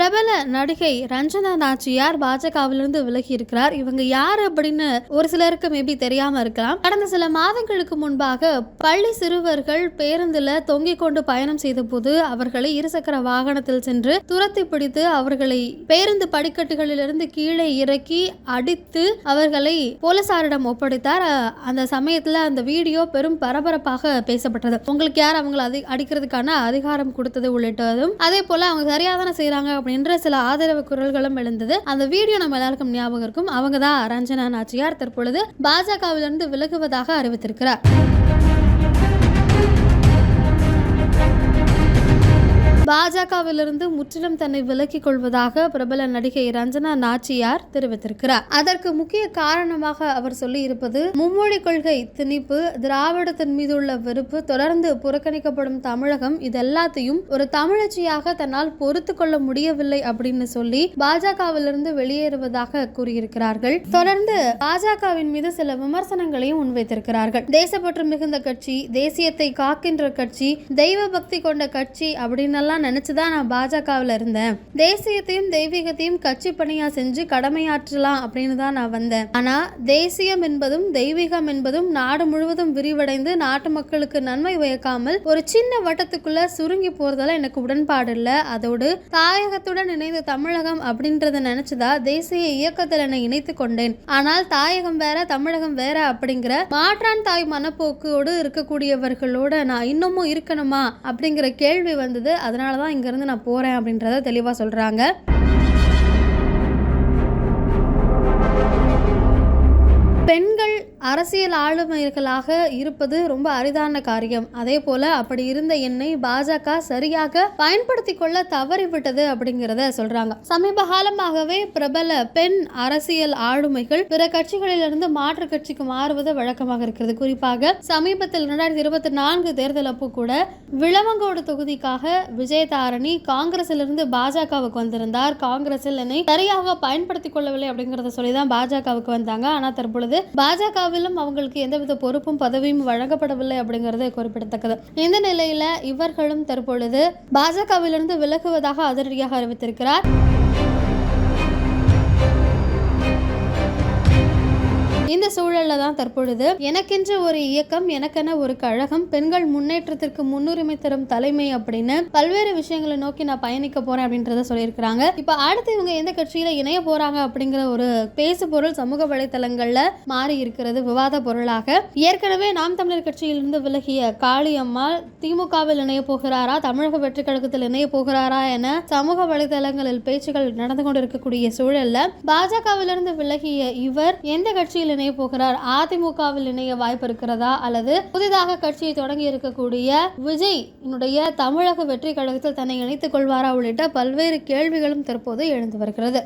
பிரபல நடிகை ரஞ்சனா நாச்சியார் பாஜகவிலிருந்து விலகி இருக்கிறார் இவங்க யார் அப்படின்னு ஒரு சிலருக்கு மேபி தெரியாம இருக்கலாம். கடந்த சில மாதங்களுக்கு முன்பாக பள்ளி சிறுவர்கள் பேருந்துல தொங்கிக் கொண்டு பயணம் செய்த போது அவர்களை இருசக்கர வாகனத்தில் சென்று துரத்தி பிடித்து அவர்களை பேருந்து படிக்கட்டுகளிலிருந்து கீழே இறக்கி அடித்து அவர்களை போலீசாரிடம் ஒப்படைத்தார். அந்த சமயத்துல அந்த வீடியோ பெரும் பரபரப்பாக பேசப்பட்டது. உங்களுக்கு யார் அவங்களை அதி அடிக்கிறதுக்கான அதிகாரம் கொடுத்தது உள்ளிட்டதும் அதே போல அவங்க சரியாதான செய்யறாங்க அப்படின்ற சில ஆதரவு குரல்களும் எழுந்தது. அந்த வீடியோ நம்ம எல்லாருக்கும் ஞாபகம் இருக்கும். அவங்க தான் ரஞ்சனா நாச்சியார். தற்பொழுது பாஜகவிலிருந்து விலகுவதாக அறிவித்திருக்கிறார். பாஜகவிலிருந்து முற்றிலும் தன்னை விலக்கிக் கொள்வதாக பிரபல நடிகை ரஞ்சனா நாச்சியார் தெரிவித்திருக்கிறார். அதற்கு முக்கிய காரணமாக அவர் சொல்லி இருப்பது மும்மொழி கொள்கை திணிப்பு திராவிடத்தின் மீது உள்ள வெறுப்பு தொடர்ந்து புறக்கணிக்கப்படும் தமிழகம் இதெல்லாத்தையும் ஒரு தமிழச்சியாக தன்னால் பொறுத்து கொள்ள முடியவில்லை அப்படின்னு சொல்லி பாஜகவிலிருந்து வெளியேறுவதாக கூறியிருக்கிறார்கள். தொடர்ந்து பாஜகவின் மீது சில விமர்சனங்களையும் முன்வைத்திருக்கிறார்கள். தேசப்பற்று மிகுந்த கட்சி தேசியத்தை காக்கின்ற கட்சி தெய்வ பக்தி கொண்ட கட்சி அப்படின்னு எல்லாம் நினைச்சுதான் நான் பாஜகவில் இருந்தேன். தேசியத்தையும் தெய்வீகத்தையும் கட்சி பணியா செஞ்சு கடமையாற்றலாம் அப்படின்னு தான் நான் வந்தேன். ஆனா தேசியம் என்பதும் தெய்வீகம் என்பதும் நாடு முழுவதும் விரிவடைந்து நாட்டு மக்களுக்கு நன்மை பயக்காமல் ஒரு சின்ன வட்டத்துக்குள்ள சுருங்கி போறதால எனக்கு உடன்பாடு இல்லை. அதோடு தாயகத்துடன் இணைந்த தமிழகம் அப்படின்றத நினைச்சுதா தேசிய இயக்கத்தில் என்னை இணைத்து கொண்டேன். ஆனால் தாயகம் வேற தமிழகம் வேற அப்படிங்கிற மாற்றான் தாய் மனப்போக்கோடு இருக்கக்கூடியவர்களோட நான் இன்னமும் இருக்கணுமா அப்படிங்கிற கேள்வி வந்தது. அதனால அதனால தான் இங்கேருந்து நான் போகிறேன் அப்படின்றத தெளிவாக சொல்கிறாங்க அரசியல் ஆளுமைகளாக இருப்பது ரொம்ப அரிதான காரியம். அதே போல அப்படி இருந்த என்னை பாஜக சரியாக பயன்படுத்தி கொள்ள தவறிவிட்டது அப்படிங்கிறத சொல்றாங்க. சமீப காலமாகவே பிரபல பெண் அரசியல் ஆளுமைகள் பிற கட்சிகளிலிருந்து மாற்று கட்சிக்கு மாறுவது வழக்கமாக இருக்கிறது. குறிப்பாக சமீபத்தில் இரண்டாயிரத்தி இருபத்தி நான்கு தேர்தல் அப்போ கூட விளவங்கோடு தொகுதிக்காக விஜயதாரணி காங்கிரசிலிருந்து பாஜகவுக்கு வந்திருந்தார். காங்கிரஸில் என்னை சரியாக பயன்படுத்திக் கொள்ளவில்லை அப்படிங்கிறத சொல்லி தான் பாஜகவுக்கு வந்தாங்க. ஆனால் தற்பொழுது பாஜகவில் பாஜகவிலும் அவங்களுக்கு எந்தவித பொறுப்பும் பதவியும் வழங்கப்படவில்லை அப்படிங்கிறது குறிப்பிடத்தக்கது. இந்த நிலையில இவர்களும் தற்பொழுது பாஜகவிலிருந்து விலகுவதாக அதிரடியாக அறிவித்திருக்கிறார். தான் தற்பொழுது. எனக்கென்று ஒரு இயக்கம் எனக்கென ஒரு கழகம் பெண்கள் முன்னேற்றத்திற்கு முன்னுரிமை தரும் தலைமை அப்படின்னு பல்வேறு விஷயங்களை நோக்கி நான் பயணிக்க போறேன் அப்படின்றத சொல்லியிருக்கிறாங்க. இப்போ அடுத்து இவங்க எந்த கட்சியில இணைய போறாங்க அப்படிங்கிற ஒரு பேசு பொருள் சமூக வலைதளங்கள்ல மாறி இருக்கிறது விவாத பொருளாக. ஏற்கனவே நாம் தமிழர் கட்சியிலிருந்து விலகிய காளியம்மாள் திமுகவில் இணைய போகிறாரா தமிழக வெற்றி கழகத்தில் இணைய போகிறாரா என சமூக வலைதளங்களில் பேச்சுகள் நடந்து கொண்டிருக்கக்கூடிய சூழல்ல பாஜகவிலிருந்து விலகிய இவர் எந்த கட்சியில் இணைய போகிறார் அதிமுகவில் இணைய வாய்ப்பு இருக்கிறதா அல்லது புதிதாக கட்சியை தொடங்கி இருக்கக்கூடிய விஜய் என்னுடைய தமிழக வெற்றி கழகத்தில் தன்னை இணைத்துக் கொள்வாரா உள்ளிட்ட பல்வேறு கேள்விகளும் தற்போது எழுந்து வருகிறது.